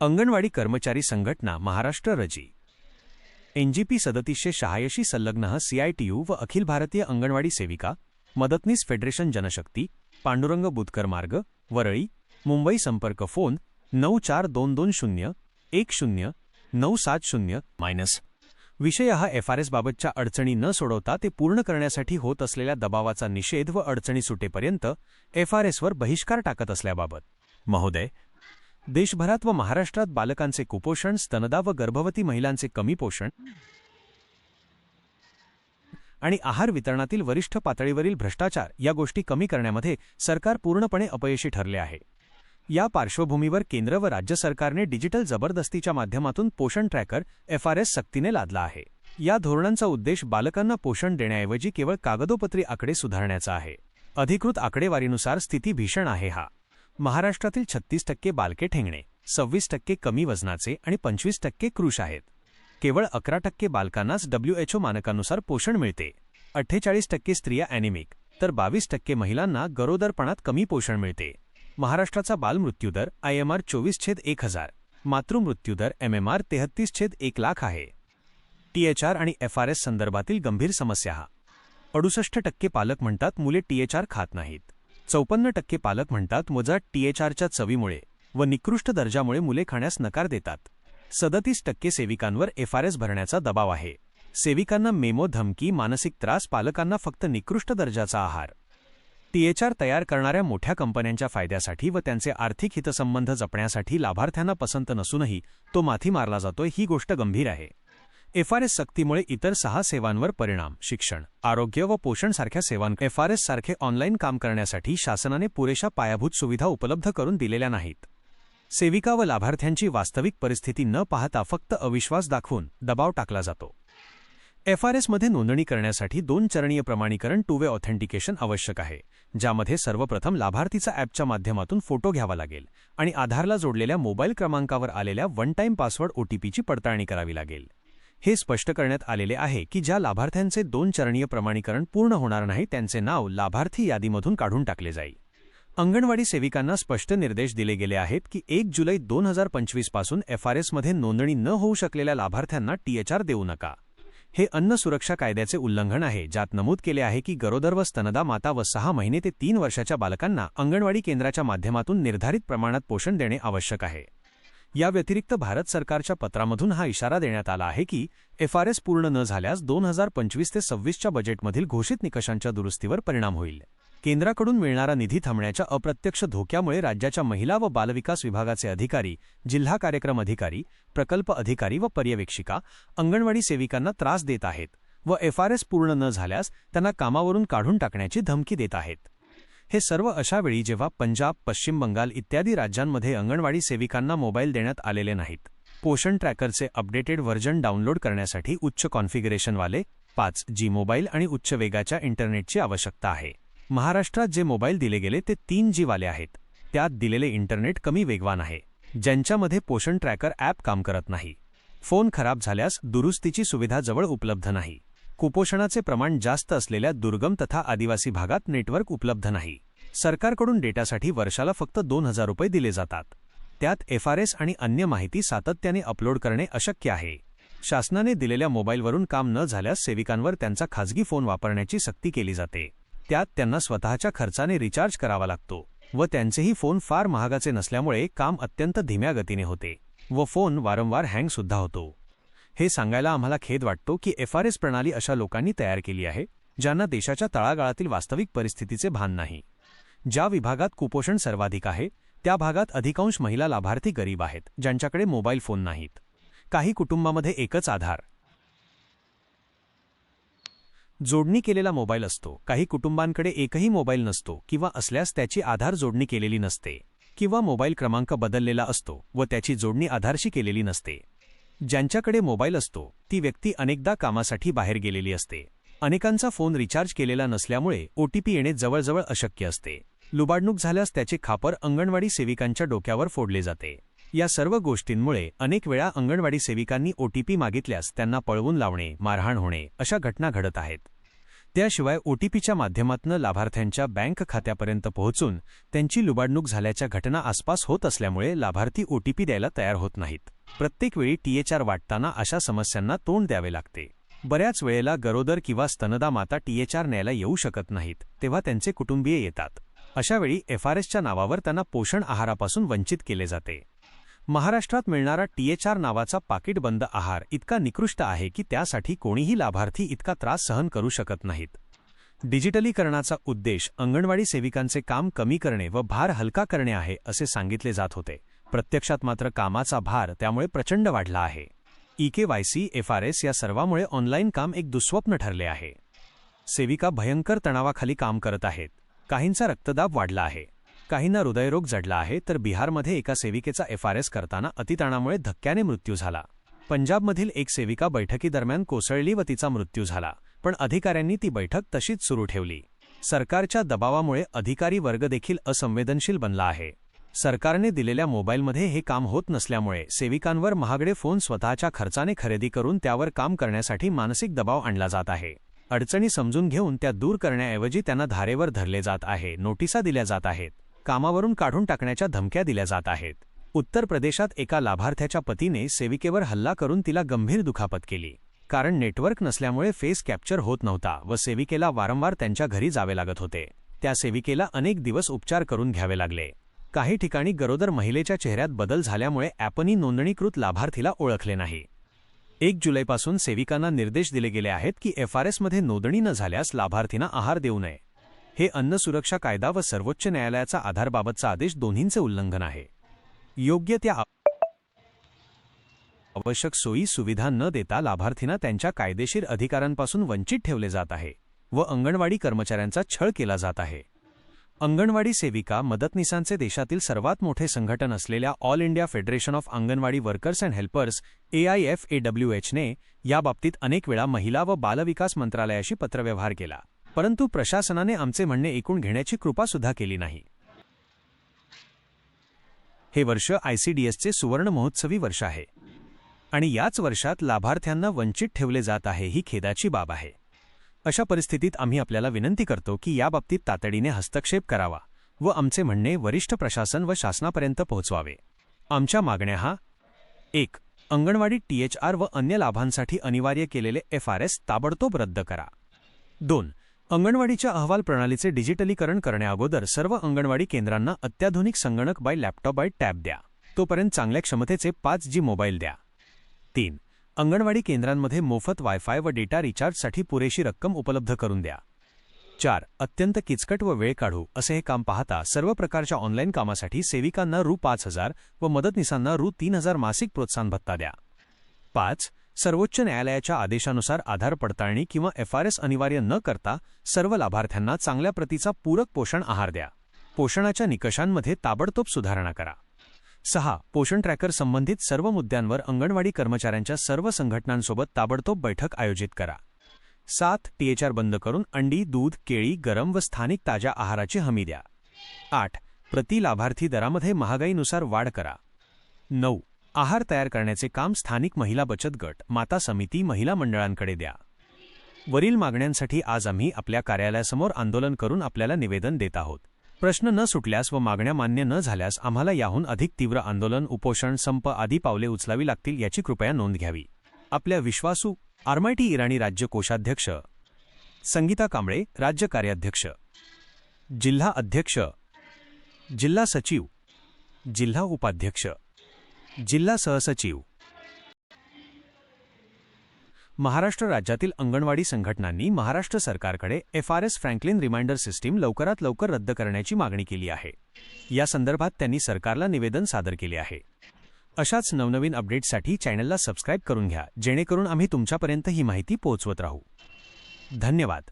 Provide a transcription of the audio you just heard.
अंगणवाडी कर्मचारी संघटना महाराष्ट्र रजी. एनजीपी सदतीसशे शहाऐंशी संलग्न सीआयटीयू व अखिल भारतीय अंगणवाडी सेविका मदतनीस फेडरेशन जनशक्ती पांडुरंग बुधकर मार्ग वरळी मुंबई संपर्क फोन नऊ चार दोन दोन शून्य एक शून्य नऊ सात शून्य मायनस. विषय हा एफआरएसबाबतच्या अडचणी न सोडवता ते पूर्ण करण्यासाठी होत असलेल्या दबावाचा निषेध व अडचणी सुटेपर्यंत एफआरएसवर बहिष्कार टाकत असल्याबाबत. महोदय देशभरात व महाराष्ट्रात बालकांचे कुपोषण स्तनदा व गर्भवती महिलांचे कमी पोषण आणि आहार वितरणातील वरिष्ठ पातळीवरील भ्रष्टाचार या गोष्टी कमी करण्यामध्ये सरकार पूर्णपणे अपयशी ठरले आहे. या पार्श्वभूमीवर केंद्र व राज्य सरकारने डिजिटल जबरदस्तीच्या माध्यमातून पोषण ट्रॅकर एफआरएस सक्तीने लादला आहे. या धोरणांचा उद्देश बालकांना पोषण देण्याऐवजी केवळ कागदोपत्री आकडे सुधारण्याचा आहे. अधिकृत आकडेवारीनुसार स्थिती भीषण आहे हा. महाराष्ट्रातील छत्तीस टक्के बालके ठेंगणे सव्वीस टक्के कमी वजनाचे आणि पंचवीस टक्के क्रुश आहेत. केवळ अकरा टक्के बालकांनाच डब्ल्यूएचओ मानकानुसार पोषण मिळते. अठ्ठेचाळीस टक्के स्त्रिया अॅनिमिक तर बावीस टक्के महिलांना गरोदरपणात कमी पोषण मिळते. महाराष्ट्राचा बालमृत्यूदर आयएमआर चोवीस छेद एक हजार मातृमृत्यूदर एमएमआर तेहत्तीस छेद एक लाख आहे. टीएचआर आणि एफआरएस संदर्भातील गंभीर समस्या हा. अडुसष्ट टक्के पालक म्हणतात मुले टीएचआर खात नाहीत. चौपन्न टक्के पालक म्हणतात वजा टीएचआरच्या चवीमुळे व निकृष्ट दर्जामुळे मुले खाण्यास नकार देतात. सदतीस टक्के सेविकांवर एफआरएस भरण्याचा दबाव आहे. सेविकांना मेमो धमकी मानसिक त्रास पालकांना फक्त निकृष्ट दर्जाचा आहार. टीएचआर तयार करणाऱ्या मोठ्या कंपन्यांच्या फायद्यासाठी व त्यांचे आर्थिक हितसंबंध जपण्यासाठी लाभार्थ्यांना पसंत नसूनही तो माथी मारला जातोय ही गोष्ट गंभीर आहे. एफआरएस सक्तीमुळे इतर सहा सेवांवर परिणाम शिक्षण आरोग्य व पोषण सारख्या सेवां एफआरएस सारखे ऑनलाईन काम करण्यासाठी शासनाने पुरेशा पायाभूत सुविधा उपलब्ध करून दिलेल्या नाहीत. सेविका व लाभार्थ्यांची वास्तविक परिस्थिती न पाहता फक्त अविश्वास दाखवून दबाव टाकला जातो. एफआरएसमध्ये नोंदणी करण्यासाठी दोन चरणीय प्रमाणीकरण टू वे ऑथेंटिकेशन आवश्यक आहे ज्यामध्ये सर्वप्रथम लाभार्थीचा ॲपच्या माध्यमातून फोटो घ्यावा लागेल आणि आधारला जोडलेल्या मोबाईल क्रमांकावर आलेल्या वन टाईम पासवर्ड ओटीपीची पडताळणी करावी लागेल. हे स्पष्ट करण्यात आलेले आहे की ज्या लाभार्थ्यांचे दोन चरणीय प्रमाणीकरण पूर्ण होणार नाही त्यांचे नाव लाभार्थी यादीमधून काढून टाकले जाईल. अंगणवाडी सेविकांना स्पष्ट निर्देश दिले गेले आहेत की एक जुलै दोन हजार पंचवीसपासून एफआरएसमध्ये नोंदणी न होऊ शकलेल्या लाभार्थ्यांना टीएचआर देऊ नका. हे अन्न सुरक्षा कायद्याचे उल्लंघन आहे ज्यात नमूद केले आहे की गरोदर व स्तनदा माता व सहा महिने ते तीन वर्षाच्या बालकांना अंगणवाडी केंद्राच्या माध्यमातून निर्धारित प्रमाणात पोषण देणे आवश्यक आहे. या व्यतिरिक्त भारत सरकारच्या पत्रामधून हा इशारा देण्यात आला आहे की एफआरएस पूर्ण न झाल्यास दोन हजार पंचवीस ते सव्वीसच्या बजेटमधील घोषित निकषांच्या दुरुस्तीवर परिणाम होईल. केंद्राकडून मिळणारा निधी थांबण्याच्या अप्रत्यक्ष धोक्यामुळे राज्याच्या महिला व बालविकास विभागाचे अधिकारी जिल्हा कार्यक्रम अधिकारी प्रकल्प अधिकारी व पर्यवेक्षिका अंगणवाडी सेविकांना त्रास देत आहेत व एफआरएस पूर्ण न झाल्यास त्यांना कामावरून काढून टाकण्याची धमकी देत आहेत. हे सर्व अशावेळी जेव्हा पंजाब पश्चिम बंगाल इत्यादी राज्यांमध्ये अंगणवाडी सेविकांना मोबाईल देण्यात आलेले नाहीत. पोषण ट्रॅकरचे अपडेटेड व्हर्जन डाउनलोड करण्यासाठी उच्च कॉन्फिगरेशनवाले पाच जी मोबाईल आणि उच्च वेगाच्या इंटरनेटची आवश्यकता आहे. महाराष्ट्रात जे मोबाईल दिले गेले ते तीन जीवाले आहेत. त्यात दिलेले इंटरनेट कमी वेगवान आहे. ज्यांच्यामध्ये पोषण ट्रॅकर ॲप काम करत नाही. फोन खराब झाल्यास दुरुस्तीची सुविधा जवळ उपलब्ध नाही. कुपोषणाचे प्रमाण जास्त असलेल्या दुर्गम तथा आदिवासी भागात नेटवर्क उपलब्ध नाही. सरकारकडून डेटासाठी वर्षाला फक्त दोन हजार रुपये दिले जातात. त्यात एफआरएस आणि अन्य माहिती सातत्याने अपलोड करणे अशक्य आहे. शासनाने दिलेल्या मोबाईलवरून काम न झाल्यास सेविकांवर त्यांचा खाजगी फोन वापरण्याची सक्ती केली जाते. त्यात त्यांना स्वतःच्या खर्चाने रिचार्ज करावा लागतो व त्यांचेही फोन फार महागाचे नसल्यामुळे काम अत्यंत धीम्या गतीने होते व फोन वारंवार हँगसुद्धा होतो. हे सांगायला आम्हाला खेद वाटतो की एफआरएस प्रणाली अशा लोकांनी तयार केली आहे ज्यांना देशाच्या तळागाळातील वास्तविक परिस्थितीचे भान नाही. ज्या विभागात कुपोषण सर्वाधिक आहे त्या भागात अधिकांश महिला लाभार्थी गरीब आहेत ज्यांच्याकडे मोबाईल फोन नाहीत. काही कुटुंबामध्ये एकच आधार. जोडणी केलेला मोबाईल असतो. काही कुटुंबांकडे एकही मोबाईल नसतो किंवा असल्यास त्याची आधार जोडणी केलेली नसते किंवा मोबाईल क्रमांक बदललेला असतो व त्याची जोडणी आधारशी केलेली नसते. ज्यांच्याकडे मोबाईल असतो ती व्यक्ती अनेकदा कामासाठी बाहेर गेलेली असते. अनेकांचा फोन रिचार्ज केलेला नसल्यामुळे ओटीपी येणे जवळजवळ अशक्य असते. लुबाडणूक झाल्यास त्याचे खापर अंगणवाडी सेविकांच्या डोक्यावर फोडले जाते. या सर्व गोष्टींमुळे अनेक वेळा अंगणवाडी सेविकांनी ओटीपी मागितल्यास त्यांना पळवून लावणे मारहाण होणे अशा घटना घडत आहेत. त्याशिवाय ओटीपीच्या माध्यमातून लाभार्थ्यांच्या बँक खात्यापर्यंत पोहोचून त्यांची लुबाडणूक झाल्याच्या घटना आसपास होत असल्यामुळे लाभार्थी ओटीपी द्यायला तयार होत नाहीत. प्रत्येक वेळी टीएचआर वाटताना अशा समस्यांना तोंड द्यावे लागते. बऱ्याच वेळेला गरोदर किंवा स्तनदा माता टीएचआर न्यायला येऊ शकत नाहीत तेव्हा त्यांचे कुटुंबीय येतात. अशावेळी एफआरएसच्या नावावर त्यांना पोषण आहारापासून वंचित केले जाते. महाराष्ट्रात मिळणारा टीएचआर नावाचा पाकिटबंद आहार इतका निकृष्ट आहे की त्यासाठी कोणीही लाभार्थी इतका त्रास सहन करू शकत नाहीत. डिजिटलीकरणाचा उद्देश अंगणवाडी सेविकांचे काम कमी करणे व भार हलका करणे आहे असे सांगितले जात होते. प्रत्यक्षात मात्र कामाचा भार त्यामुळे प्रचंड वाढला आहे. ईकेवायसी एफआरएस या सर्वामुळे ऑनलाईन काम एक दुःस्वप्न ठरले आहे. सेविका भयंकर तणावाखाली काम करत आहेत. काहींचा रक्तदाब वाढला आहे. काहींना हृदयरोग जडला आहे तर बिहारमध्ये एका सेविकेचा एफआरएस करताना अतिताणामुळे धक्क्याने मृत्यू झाला. पंजाबमधील एक सेविका बैठकीदरम्यान कोसळली व तिचा मृत्यू झाला पण अधिकाऱ्यांनी ती बैठक तशीच सुरू ठेवली. सरकारच्या दबावामुळे अधिकारी वर्ग देखील असंवेदनशील बनला आहे. सरकारने दिलेल्या मोबाईलमध्ये हे काम होत नसल्यामुळे सेविकांवर महागडे फोन स्वतःच्या खर्चाने खरेदी करून त्यावर काम करण्यासाठी मानसिक दबाव आणला जात आहे. अडचणी समजून घेऊन त्या दूर करण्याऐवजी त्यांना धारेवर धरले जात आहे नोटिसा दिल्या जात आहेत. कामावरून काढून टाकण्याच्या धमक्या दिल्या जात आहेत. उत्तर प्रदेशात एका लाभार्थ्याच्या पतीने सेविकेवर हल्ला करून तिला गंभीर दुखापत केली. कारण नेटवर्क नसल्यामुळे फेस कॅप्चर होत नव्हता व सेविकेला वारंवार त्यांच्या घरी जावे लागत होते. त्या सेविकेला अनेक दिवस उपचार करून घ्यावे लागले. काही ठिकाणी गरोदर महिलेच्या चेहऱ्यात बदल झाल्यामुळे ॲपनी नोंदणीकृत लाभार्थीला ओळखले नाही. एक जुलैपासून सेविकांना निर्देश दिले गेले आहेत की एफआरएसमध्ये नोंदणी न झाल्यास लाभार्थींना आहार देऊ नये. हे अन्न सुरक्षा कायदा व सर्वोच्च न्यायालयाचा आधारबाबतचा आदेश दोन्हींचे उल्लंघन आहे. योग्य त्या आवश्यक सोयी सुविधा न देता लाभार्थींना त्यांच्या कायदेशीर अधिकारांपासून वंचित ठेवले जात आहे व अंगणवाडी कर्मचाऱ्यांचा छळ केला जात आहे. अंगणवाडी सेविका मदतनीसांचे देशातील सर्वात मोठे संघटन असलेल्या All India Federation of Anganwadi Workers and Helpers एआयएफएडब्ल्यूएचने याबाबतीत अनेक वेळा महिला व बालविकास मंत्रालयाशी पत्रव्यवहार केला. परंतु प्रशासनाने आमचे म्हणणे ऐकून घेण्याची कृपासुद्धा केली नाही. हे वर्ष आयसीडीएसचे सुवर्ण महोत्सवी वर्ष आहे. आणि याच वर्षात लाभार्थ्यांना वंचित ठेवले जात आहे ही खेदाची बाब आहे. अशा परिस्थितीत आम्ही आपल्याला विनंती करतो की याबाबतीत तातडीने हस्तक्षेप करावा व आमचे म्हणणे वरिष्ठ प्रशासन व शासनापर्यंत पोहोचवावे. आमच्या मागण्या हा एक अंगणवाडी टीएचआर व अन्य लाभांसाठी अनिवार्य केलेले एफआरएस ताबडतोब रद्द करा. दोन अंगणवाडीच्या अहवाल प्रणालीचे डिजिटलीकरण करण्याअगोदर सर्व अंगणवाडी केंद्रांना अत्याधुनिक संगणक बाय लॅपटॉप बाय टॅब द्या. तोपर्यंत चांगल्या क्षमतेचे पाच जी मोबाईल द्या. तीन अंगणवाडी केंद्रांमध्ये मोफत वायफाय व डेटा रिचार्जसाठी पुरेशी रक्कम उपलब्ध करून द्या. चार अत्यंत किचकट व वेळ काढू असे हे काम पाहता सर्व प्रकारच्या ऑनलाईन कामासाठी सेविकांना रु. पाच हजार व मदतनीसांना रु. तीन हजार मासिक प्रोत्साहन भत्ता द्या. पाच सर्वोच्च न्यायालयाच्या आदेशानुसार आधार पडताळणी किंवा एफआरएस अनिवार्य न करता सर्व लाभार्थ्यांना चांगल्या प्रतीचा पूरक पोषण आहार द्या. पोषणाच्या निकषांमध्ये ताबडतोब सुधारणा करा. सहा पोषण ट्रॅकर संबंधित सर्व मुद्द्यांवर अंगणवाडी कर्मचाऱ्यांच्या सर्व संघटनांसोबत ताबडतोब बैठक आयोजित करा. सात टीएचआर बंद करून अंडी दूध केळी गरम व स्थानिक ताज्या आहाराची हमी द्या. आठ प्रति लाभार्थी दरामध्ये महागाईनुसार वाढ करा. नऊ आहार तयार करण्याचे काम स्थानिक महिला बचत गट माता समिती महिला मंडळांकडे द्या. वरील मागण्यांसाठी आज आम्ही आपल्या कार्यालयासमोर आंदोलन करून आपल्याला निवेदन देत आहोत. प्रश्न न सुटल्यास व मागण्या मान्य न झाल्यास आम्हाला याहून अधिक तीव्र आंदोलन उपोषण संप आदी पावले उचलावी लागतील याची कृपया नोंद घ्यावी. आपल्या विश्वासू आरमायटी इराणी राज्य कोषाध्यक्ष संगीता कांबळे राज्य कार्याध्यक्ष जिल्हा अध्यक्ष जिल्हा सचिव जिल्हा उपाध्यक्ष जिल्हा सहसचिव. महाराष्ट्र राज्यातील अंगणवाडी संघटनांनी महाराष्ट्र सरकारकडे एफआरएस फ्रँकलिन रिमाइंडर सिस्टीम लवकरात लवकर रद्द करण्याची मागणी केली आहे. या संदर्भात त्यांनी सरकारला निवेदन सादर केले आहे. अशाच नवनवीन अपडेट्ससाठी चॅनलला सबस्क्राईब करून घ्या जेणेकरून आम्ही तुमच्यापर्यंत ही माहिती पोहोचवत राहू. धन्यवाद.